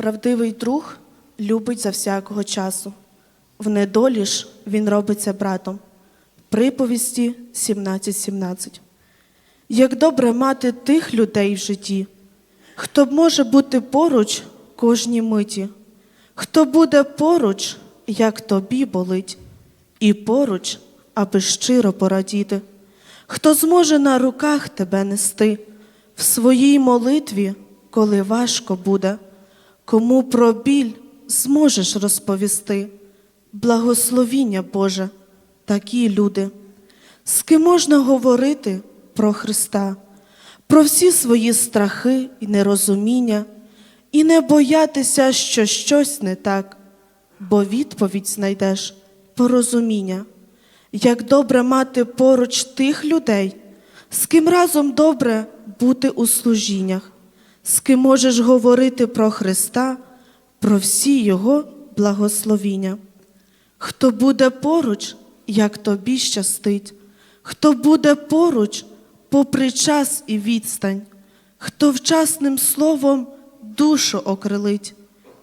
Правдивий друг любить за всякого часу. В недолі ж він робиться братом. Приповісті 17.17. Як добре мати тих людей в житті, хто може бути поруч кожній миті, хто буде поруч, як тобі болить, і поруч, аби щиро порадіти, хто зможе на руках тебе нести в своїй молитві, коли важко буде, кому про біль зможеш розповісти, благословіння Боже, такі люди, з ким можна говорити про Христа, про всі свої страхи і нерозуміння, і не боятися, що щось не так, бо відповідь знайдеш порозуміння. Як добре мати поруч тих людей, з ким разом добре бути у служіннях, з ким можеш говорити про Христа, про всі Його благословіння. Хто буде поруч, як тобі щастить, хто буде поруч, попри час і відстань, хто вчасним словом душу окрилить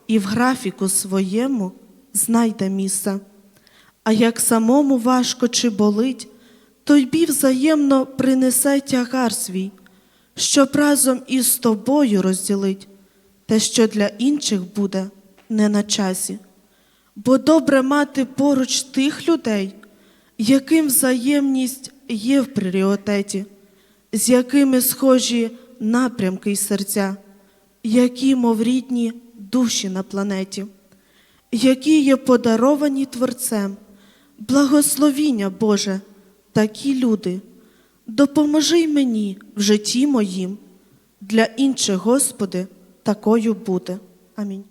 і в графіку своєму знайде місце. А як самому важко чи болить, тобі взаємно принесе тягар свій, щоб разом із тобою розділить те, що для інших буде не на часі. Бо добре мати поруч тих людей, яким взаємність є в пріоритеті, з якими схожі напрямки й серця, які, мов рідні душі на планеті, які є подаровані Творцем, благословіння Боже, такі люди, допоможи й мені в житті моїм, для інших, Господи, такою буде. Амінь.